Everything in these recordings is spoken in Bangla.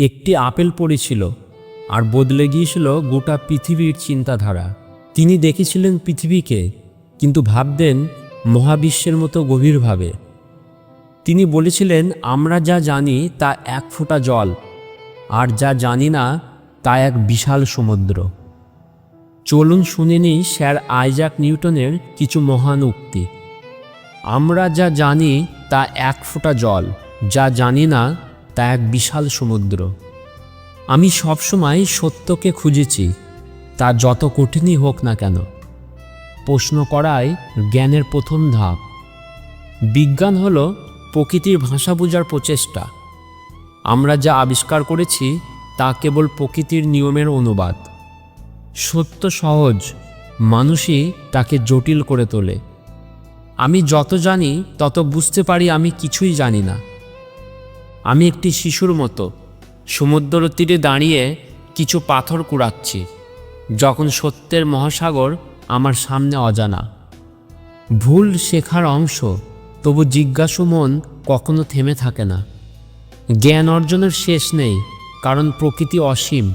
একটি আপেল পড়েছিল আর বদলে গিয়েছিল গোটা পৃথিবীর চিন্তাধারা। তিনি দেখেছিলেন পৃথিবীকে, কিন্তু ভাবতেন মহাবিশ্বের মতো গভীরভাবে। তিনি বলেছিলেন, আমরা যা জানি তা এক ফোঁটা জল, আর যা জানি না তা এক বিশাল সমুদ্র। চলুন শুনে নিই স্যার আইজাক নিউটনের কিছু মহান উক্তি। আমরা যা জানি তা এক ফোঁটা জল, যা জানি না তা এক বিশাল সমুদ্র। আমি সবসময় সত্যকে খুঁজেছি, তা যত কঠিনই হোক না কেন। প্রশ্ন করাই জ্ঞানের প্রথম ধাপ। বিজ্ঞান হলো প্রকৃতির ভাষা বোঝার প্রচেষ্টা। আমরা যা আবিষ্কার করেছি, তা কেবল প্রকৃতির নিয়মের অনুবাদ। সত্য সহজ, মানুষই তাকে জটিল করে তোলে। আমি যত জানি, তত বুঝতে পারি আমি কিছুই জানি না। আমি একটি শিশুর মতো সমুদ্র তীরে দাঁড়িয়ে কিছু পাথর কুড়াচ্ছি, যখন সত্যের মহাসাগর আমার সামনে অজানা। ভুল শেখার অংশ, তবু জিজ্ঞাসু মন কখনো থেমে থাকে না। জ্ঞান অর্জনের শেষ নেই, কারণ প্রকৃতি অসীম।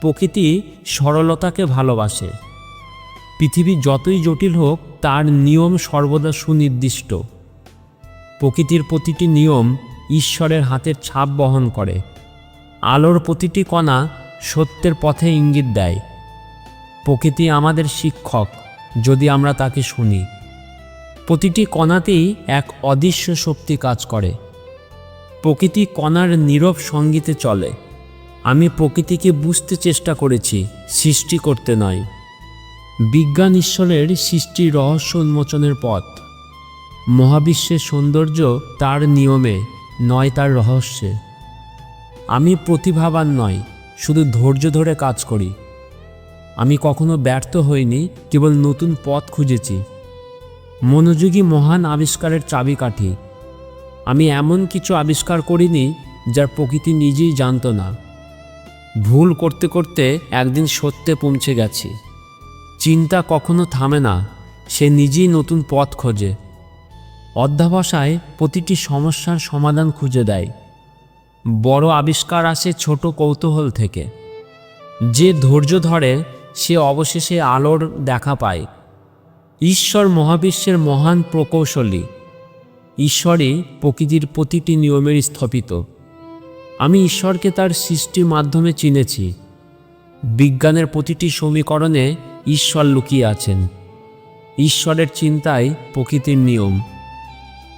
প্রকৃতি সরলতাকে ভালোবাসে। পৃথিবী যতই জটিল হোক, তার নিয়ম সর্বদা সুনির্দিষ্ট। প্রকৃতির প্রতিটি নিয়ম ঈশ্বরের হাতের ছাপ বহন করে। আলোর প্রতিটি কণা সত্যের পথে ইঙ্গিত দেয়। প্রকৃতি আমাদের শিক্ষক, যদি আমরা তাকে শুনি। প্রতিটি কণাতেই এক অদৃশ্য শক্তি কাজ করে। প্রকৃতি কণার নীরব সঙ্গীতে চলে। আমি প্রকৃতিকে বুঝতে চেষ্টা করেছি, সৃষ্টি করতে নয়। বিজ্ঞান ঈশ্বরের সৃষ্টির রহস্য উন্মোচনের পথ। মহাবিশ্বের সৌন্দর্য তার নিয়মে। নয় তার রহস্যে। আমি প্রতিভাবান নয় শুধু ধৈর্য ধরে কাজ করি। আমি কখনো ব্যর্থ হইনি, কেবল নতুন পথ খুঁজেছি। মনোযোগী মহান আবিষ্কারের চাবিকাঠি আমি এমন কিছু আবিষ্কার করিনি, যার প্রকৃতি নিজেই জানতো না। ভুল করতে করতে একদিন সত্যে পৌঁছে গেছি। চিন্তা কখনো থামে না, সে নিজেই নতুন পথ খোঁজে। অধ্যাবসায় প্রতিটি সমস্যার সমাধান খুঁজে দেয়। বড় আবিষ্কার আসে ছোট কৌতূহল থেকে। যে ধৈর্য ধরে, সে অবশেষে আলোর দেখা পায়। ঈশ্বর মহাবিশ্বের মহান প্রকৌশলী। ঈশ্বরই প্রকৃতির প্রতিটি নিয়মের স্থপিত। আমি ঈশ্বরকে তার সৃষ্টির মাধ্যমে চিনেছি। বিজ্ঞানের প্রতিটি সমীকরণে ঈশ্বর লুকিয়ে আছেন। ঈশ্বরের চিন্তায় প্রকৃতির নিয়ম।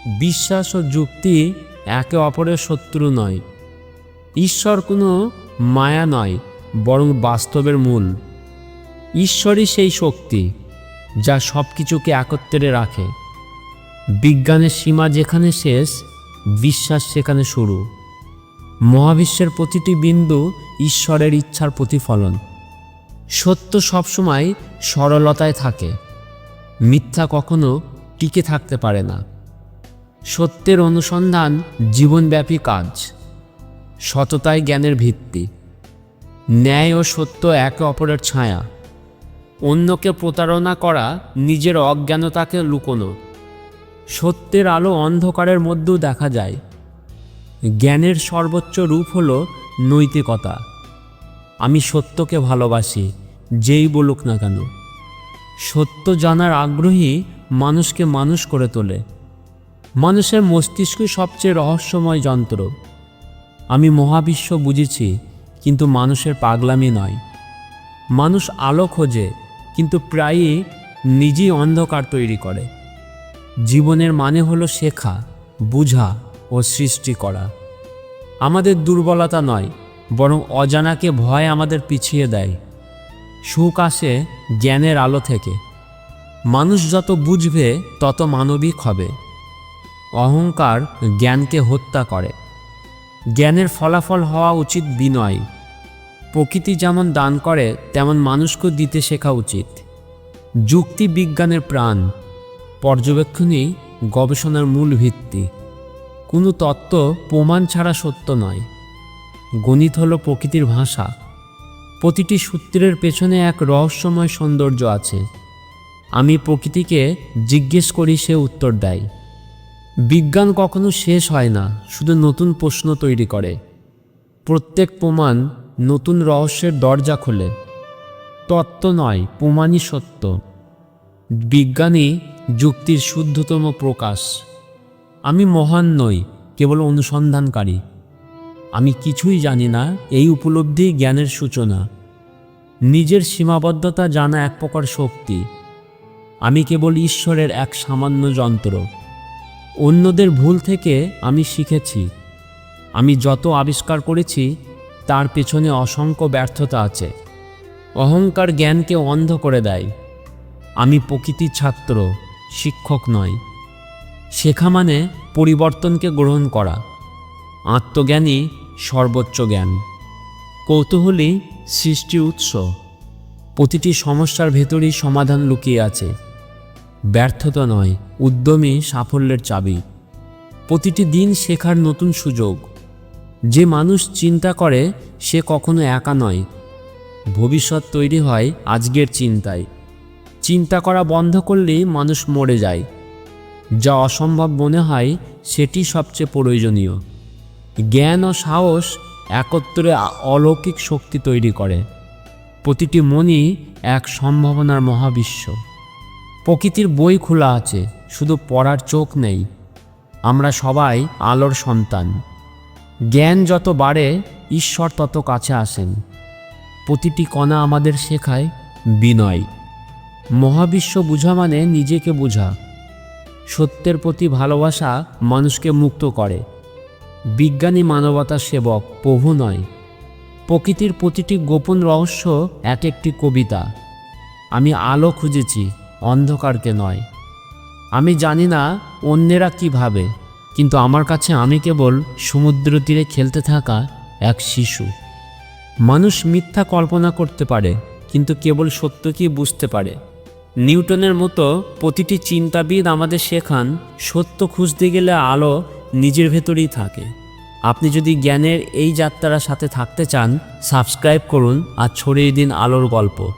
বিশ্বাস ও যুক্তি একে অপরের শত্রু নয়। ঈশ্বর কোনো মায়া নয়, বরং বাস্তবের মূল। ঈশ্বরই সেই শক্তি, যা সব কিছুকে একত্রে রাখে। বিজ্ঞানের সীমা যেখানে শেষ, বিশ্বাস সেখানে শুরু। মহাবিশ্বের প্রতিটি বিন্দু ঈশ্বরের ইচ্ছার প্রতিফলন। সত্য সবসময় সরলতায় থাকে। মিথ্যা কখনো টিকে থাকতে পারে না। সত্যের অনুসন্ধান জীবনব্যাপী কাজ। সততাই জ্ঞানের ভিত্তি। ন্যায় ও সত্য একে অপরের ছায়া। অন্যকে প্রতারণা করা নিজের অজ্ঞানতাকে লুকোনো। সত্যের আলো অন্ধকারের মধ্যেও দেখা যায়। জ্ঞানের সর্বোচ্চ রূপ হল নৈতিকতা। আমি সত্যকে ভালোবাসি, যেই বলুক না কেন। সত্য জানার আগ্রহী মানুষকে মানুষ করে তোলে। মানুষের মস্তিষ্কই সবচেয়ে রহস্যময় যন্ত্র। আমি মহাবিশ্ব বুঝেছি, কিন্তু মানুষের পাগলামি নয়। মানুষ আলো খোঁজে, কিন্তু প্রায়ই নিজেই অন্ধকার তৈরি করে। জীবনের মানে হলো শেখা, বুঝা ও সৃষ্টি করা। আমাদের দুর্বলতা নয়, বরং অজানাকে ভয় আমাদের পিছিয়ে দেয়। সুখ আসে জ্ঞানের আলো থেকে। মানুষ যত বুঝবে, তত মানবিক হবে। অহংকার জ্ঞানকে হত্যা করে। জ্ঞানের ফলাফল হওয়া উচিত বিনয়। প্রকৃতি যেমন দান করে, তেমন মানুষকেও দিতে শেখা উচিত। যুক্তি বিজ্ঞানের প্রাণ। পর্যবেক্ষণই গবেষণার মূল ভিত্তি। কোনো তত্ত্ব প্রমাণ ছাড়া সত্য নয়। গণিত হলো প্রকৃতির ভাষা। প্রতিটি সূত্রের পেছনে এক রহস্যময় সৌন্দর্য আছে। আমি প্রকৃতিকে জিজ্ঞেস করি, সে উত্তর দেয়। বিজ্ঞান কখনো শেষ হয় না, শুধু নতুন প্রশ্ন তৈরি করে। প্রত্যেক প্রমাণ নতুন রহস্যের দরজা খোলে। তত্ত্ব নয়, প্রমাণই সত্য। বিজ্ঞানী যুক্তির শুদ্ধতম প্রকাশ। আমি মহান নই, কেবল অনুসন্ধানকারী। আমি কিছুই জানি না, এই উপলব্ধি জ্ঞানের সূচনা। নিজের সীমাবদ্ধতা জানা এক প্রকার শক্তি। আমি কেবল ঈশ্বরের এক সামান্য যন্ত্র। অন্যদের ভুল থেকে আমি শিখেছি। আমি যত আবিষ্কার করেছি, তার পেছনে অসংখ্য ব্যর্থতা আছে। অহংকার জ্ঞানকে অন্ধ করে দেয়। আমি প্রকৃতির ছাত্র, শিক্ষক নয় শেখা মানে পরিবর্তনকে গ্রহণ করা। আত্মজ্ঞানই সর্বোচ্চ জ্ঞান। কৌতূহলী সৃষ্টি উৎস। প্রতিটি সমস্যার ভেতরেই সমাধান লুকিয়ে আছে। ব্যর্থতা নয় উদ্যমী সাফল্যের চাবি। প্রতিটি দিন শেখার নতুন সুযোগ। যে মানুষ চিন্তা করে, সে কখনো একা নয়। ভবিষ্যৎ তৈরি হয় আজকের চিন্তায়। চিন্তা করা বন্ধ করলেই মানুষ মরে যায়। যা অসম্ভব মনে হয়, সেটি সবচেয়ে প্রয়োজনীয়। জ্ঞান ও সাহস একত্রে অলৌকিক শক্তি তৈরি করে। প্রতিটি মনই এক সম্ভাবনার মহাবিশ্ব। প্রকৃতির বই খোলা আছে, শুধু পড়ার চোখ নেই। আমরা সবাই আলোর সন্তান। জ্ঞান যত বাড়ে, ঈশ্বর তত কাছে আসেন। প্রতিটি কণা আমাদের শেখায় বিনয়। মহাবিশ্ব বোঝা মানে নিজেকে বোঝা। সত্যের প্রতি ভালোবাসা মানুষকে মুক্ত করে। বিজ্ঞানী মানবতার সেবক, প্রভু নয়। প্রকৃতির প্রতিটি গোপন রহস্য এক একটি কবিতা। আমি আলো খুঁজেছি। অন্ধকারকে নয়। আমি জানি না অন্যেরা কি ভাবে, কিন্তু আমার কাছে আমি কেবল সমুদ্র তীরে খেলতে থাকা এক শিশু। মানুষ মিথ্যা কল্পনা করতে পারে, কিন্তু কেবল সত্যকেই বুঝতে পারে। নিউটনের মতো প্রতিটি চিন্তাবিদ আমাদের শেখান, সত্য খুঁজতে গেলে আলো নিজের ভেতরেই থাকে। আপনি যদি জ্ঞানের এই যাত্রার সাথে থাকতে চান, সাবস্ক্রাইব করুন আর ছড়িয়ে দিন আলোর গল্প।